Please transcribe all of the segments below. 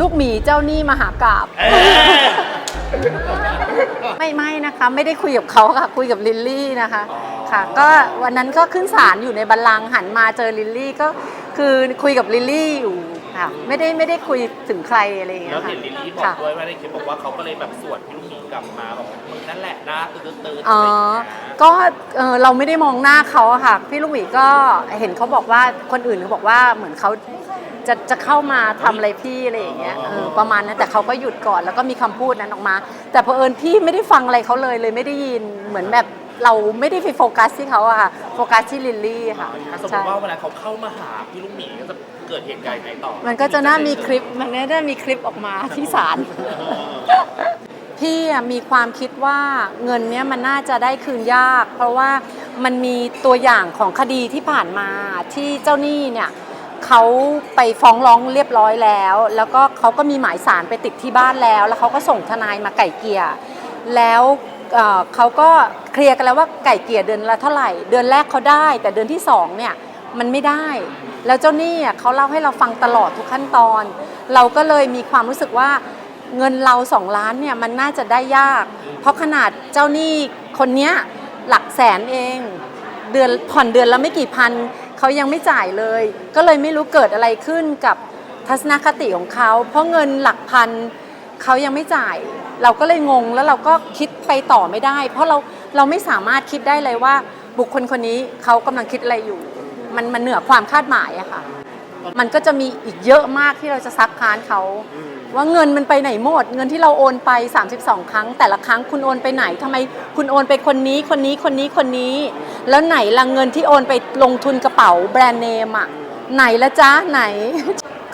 ลูกหมีเจ้าหนี้มหากราบไม่ไม่นะคะ ไม่ได้คุยกับเขาค่ะคุยกับลิลลี่นะคะค่ะ ก็วันนั้นก็ขึ้นศาลอยู่ในบัลลังก์หันมาเจอลิลลี่ก็คือคุยกับลิลลี่อยู่ ค่ะไม่ได้ไม่ได้คุยถึงใครอะไรอย่างเงี้แล้วยค่ะ เห็นลิลลี่บอกค่ะด้วยว่าในคลิปบอกว่าเขาก็เลยแบบสวดพี่ลูกหมีกลับมาบอกว่ามึงนั่นแหละนะตื่นตื่นๆอ๋ออะไรอย่างเงี้ยก็เออเราไม่ได้มองหน้าเขาอะค่ะ พี่ลูกหมีก็เห็นเขาบอกว่าคนอื่นเขาบอกว่าเหมือนเขาจะจะเข้ามาทำอะไรพี่อะไรอย่างเงี้ยเออประมาณนั้นแต่เขาก็หยุดก่อนแล้วก็มีคำพูดนั้นออกมา แต่เผอิญพี่ไม่ได้ฟังอะไรเขาเลยเลยไม่ได้ยินเหมือนแบบ เราไม่ได้ไปโฟกัสที่เขาอะค่ะ โฟกัสที่ลิลลี่ค่ะถ้าสมมใช่ติว่าเวลาเขาเข้ามาหาพี่ลูกหมีก็จะเกิดเหตุการณ์ยังไงต่อ มันก็จะน่ามีคลิป มันก็จะมีคลิปออกมาที่ศาลพี่อะมีความคิดว่าเงินเนี้ยมันน่าจะได้คืนยาก เพราะว่ามันมีตัวอย่างของคดีที่ผ่านมาที่เจ้าหนี้เนี่ยเขาไปฟ้องร้องเรียบร้อยแล้ว แล้วก็เขาก็มีหมายสารไปติดที่บ้านแล้ว แล้วเขาก็ส่งทนายมาไก่เกลี่ยแล้ว เอ่อเขาก็เคลียร์กันแล้วว่าไก่เกลี่ยเดือนละเท่าไหร่ เดือนแรกเขาได้ แต่เดือนที่สองเนี่ยมันไม่ได้ แล้วเจ้าหนี้อะเขาเล่าให้เราฟังตลอดทุกขั้นตอน เราก็เลยมีความรู้สึกว่าเงินเราสองล้านเนี่ยมันน่าจะได้ยาก เพราะขนาดเจ้าหนี้คนเนี้ยหลักแสนเองเดือนผ่อนเดือนละไม่กี่พันเขายังไม่จ่ายเลย ก็เลยไม่รู้เกิดอะไรขึ้นกับทัศนคติของเขา เพราะเงินหลักพันเขายังไม่จ่าย เราก็เลยงงแล้วเราก็คิดไปต่อไม่ได้ เพราะเราเราไม่สามารถคิดได้เลยว่า บุคคลคนนี้เขากำลังคิดอะไรอยู่ มันมันเหนือความคาดหมายอะค่ะ มันก็จะมีอีกเยอะมากที่เราจะซักค้านเขาว่าเงินมันไปไหนหมด เงินที่เราโอนไป 32 ครั้ง แต่ละครั้งคุณโอนไปไหนทำไมคุณโอนไปคนนี้คนนี้คนนี้คนนี้ แล้วไหนละเงินที่โอนไปลงทุนกระเป๋าแบรนด์เนมอะไหนละจ๊ะไหน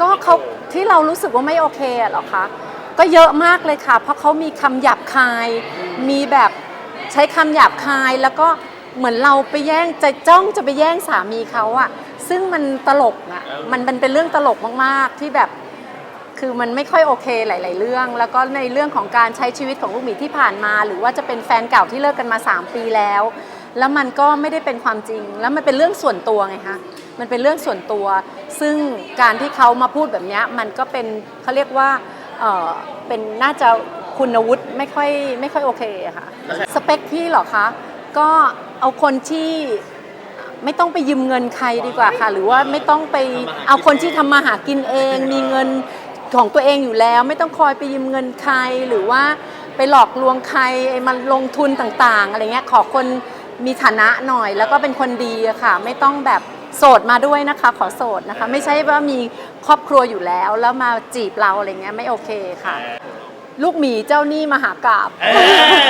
ก็เขาที่เรารู้สึกว่าไม่โอเคอะเหรอคะ ก็เยอะมากเลยค่ะ เพราะเขามีคำหยาบคาย มีแบบใช้คำหยาบคายแล้วก็เหมือนเราไปแย่งจะจ้องจะไปแย่งสามีเขาอะซึ่งมันตลกอะมันมันเป็นเรื่องตลกมากๆที่แบบ คือมันไม่ค่อยโอเคหลาย ๆ เรื่อง แล้วก็ในเรื่องของการใช้ชีวิตของลูกหมีที่ผ่านมา หรือว่าจะเป็นแฟนเก่าที่เลิกกันมา 3 ปีแล้ว แล้วมันก็ไม่ได้เป็นความจริง แล้วมันเป็นเรื่องส่วนตัวไงคะมันเป็นเรื่องส่วนตัว ซึ่งการที่เขามาพูดแบบนี้มันก็เป็นเขาเรียกว่า เออเป็นน่าจะคุณวุฒิไม่ค่อยไม่ค่อยโอเคอะค่ะ สเปคพี่เหรอคะ ก็เอาคนที่ไม่ต้องไปยืมเงินใครดีกว่าค่ะ หรือว่าไม่ต้องไปเอาคนที่ทำมาหากินเอง มีเงินของตัวเองอยู่แล้ว ไม่ต้องคอยไปยืมเงินใคร หรือว่าไปหลอกลวงใครไอ้มันลงทุนต่างๆอะไรเงี้ยขอคนมีฐานะหน่อย แล้วก็เป็นคนดีอะค่ะ ไม่ต้องแบบโสดมาด้วยนะคะ ขอโสดนะคะ ไม่ใช่ว่ามี ครอบครัวอยู่แล้วแล้วมาจีบเราอะไรเงี้ยไม่โอเคค่ะ ลูกหมีเจ้าหนี้มหากราบ เอ้ย